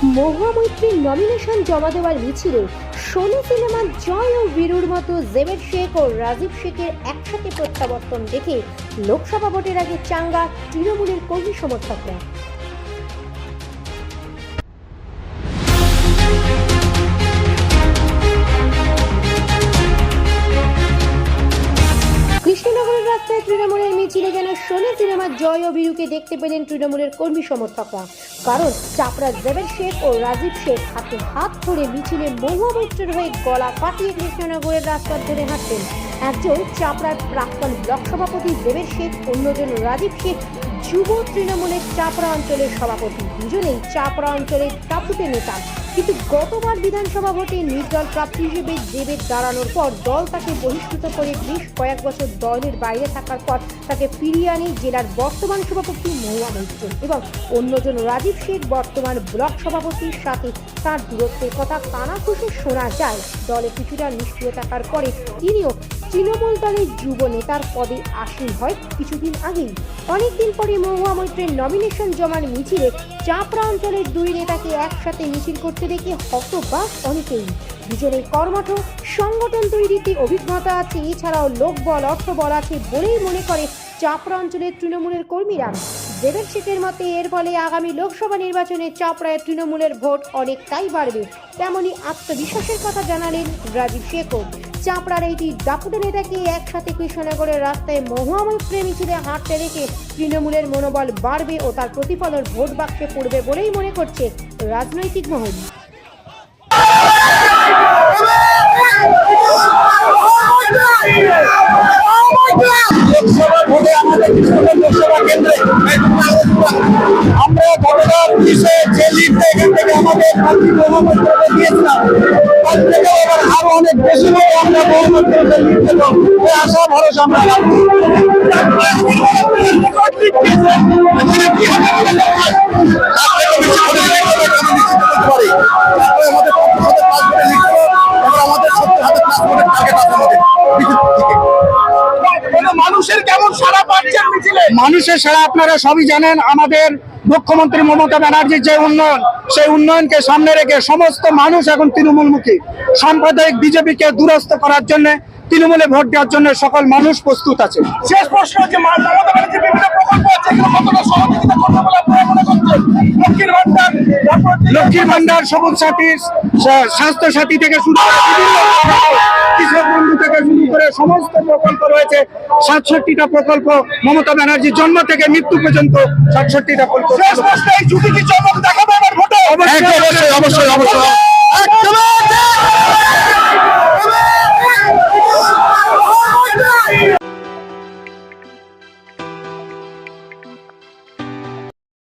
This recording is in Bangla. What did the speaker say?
মহুয়া মৈত্রীর নমিনেশন জমা দেওয়ার মিছিলে সোনি সিনেমার জয় ও বীরুর মতো জেবের শেখ ও রাজীব শেখের একসাথে প্রত্যাবর্তন দেখে লোকসভা ভোটের আগে চাঙ্গা তৃণমূলের কর্মী সমর্থকরা। কৃষ্ণনগরের রাস্তায় তৃণমূলের মিছিলে যেন সোনি সিনেমার জয় ও বীরুকে দেখতে পেলেন তৃণমূলের কর্মী সমর্থকরা। কারণ চাপড়া জেবের শেখ ও রাজীব শেখ হাতে হাত ধরে মিছিলে মহুয়া হয়ে গলা কাটিয়ে কৃষ্ণনগরের রাস্তা ধরে হাঁটতেন। একজন চাপড়ার প্রাক্তন ব্লক সভাপতি দেবের শেখ, অন্যজন রাজীব শেখ, যুব তৃণমূলের চাপড়া অঞ্চলের সভাপতি। দুজনেই চাপড়া অঞ্চলের দাপুটে নেতা। কিন্তু গতবার বিধানসভা ভোটে নির্দল প্রার্থী হিসেবে দেবের দাঁড়ানোর পর দল তাকে বহিষ্কৃত করে বেশ কয়েক বছর দলের বাইরে থাকার পর তাকে ফিরিয়ে আনে জেলার বর্তমান সভাপতি মহুয়া মৈত্র এবং অন্যজন রাজীব শেখ বর্তমান ব্লক সভাপতির সাথে তার দূরত্বের কথা কানাঘুষে শোনা যায়। দলে কিছুটা নিষ্ক্রিয় থাকার পরে তিনিও তৃণমূল দলের যুব নেতার পদে আসীন হয় কিছুদিন আগেই। অনেকদিন পরে মহুয়া মৈত্রের নমিনেশন জমার মিছিলে চাপড়া অঞ্চলের দুই নেতাকে একসাথে মিছিল করতে দেখে হতবাক অনেকেই। দুজনের কর্মঠ সংগঠন তৈরিতে অভিজ্ঞতা আছে, এছাড়াও লোকবল, অর্থবল আছে বলেই মনে করে চাপড়া অঞ্চলের তৃণমূলের কর্মীরা। দেবের শেখের মতে, এর ফলে আগামী লোকসভা নির্বাচনে চাপড়ায় তৃণমূলের ভোট অনেকটাই বাড়বে। তেমনই আত্মবিশ্বাসের কথা জানালেন রাজীব শেখও চাপড়ার এইটি দাপুটে নেতাকে একসাথে কৃষ্ণনগরের রাস্তায় মহুয়া মৈত্রে মিছিলে হাঁটতে দেখে তৃণমূলের মনোবল বাড়বে ও তার প্রতিফলন ভোট বাক্সে পড়বে বলেই মনে করছে রাজনৈতিক মহল। আমাদের লোকসভা কেন্দ্রে আমরা গতকাল পুলিশে যে লিডটা এখান থেকে আমাদের প্রার্থী বহুমন্ত্রকে দিয়েছিলাম তার থেকে এবার আরও অনেক বেশি করে আমরা বহুমন্ত্রকে লিড দেবো এই আশা ভরসা আমরা মানে মানুষের কেমন সারা পাচ্ছেন মিছিলে? মানুষের সারা আপনারা সবই জানেন আমাদের মুখ্যমন্ত্রী মমতা ব্যানার্জির যে উন্নয়ন সেই উন্নয়নকে সামনে রেখে সমস্ত মানুষ এখন তৃণমূলমুখী। সাম্প্রদায়িক বিজেপিকে দুরস্ত করার জন্য তৃণমূলে ভোট দেওয়ার জন্য সকল মানুষ প্রস্তুত আছে। শেষ প্রশ্ন হচ্ছে মমতা ব্যানার্জি বিভিন্ন প্রকল্প আছে কতটা সহযোগিতা করবে বলে আপনারা মনে করছেন? লক্ষ্মীর ভান্ডার লক্ষ্মীর ভান্ডার সবুজ সাথী স্বাস্থ্য সাথী থেকে শুরু করে বিভিন্ন সমস্ত প্রকল্প রয়েছে। সাতষট্টিটা প্রকল্প মমতা ব্যানার্জির জন্ম থেকে মৃত্যু পর্যন্ত সাতষট্টিটা প্রকল্প অবশ্যই অবশ্যই অবশ্যই।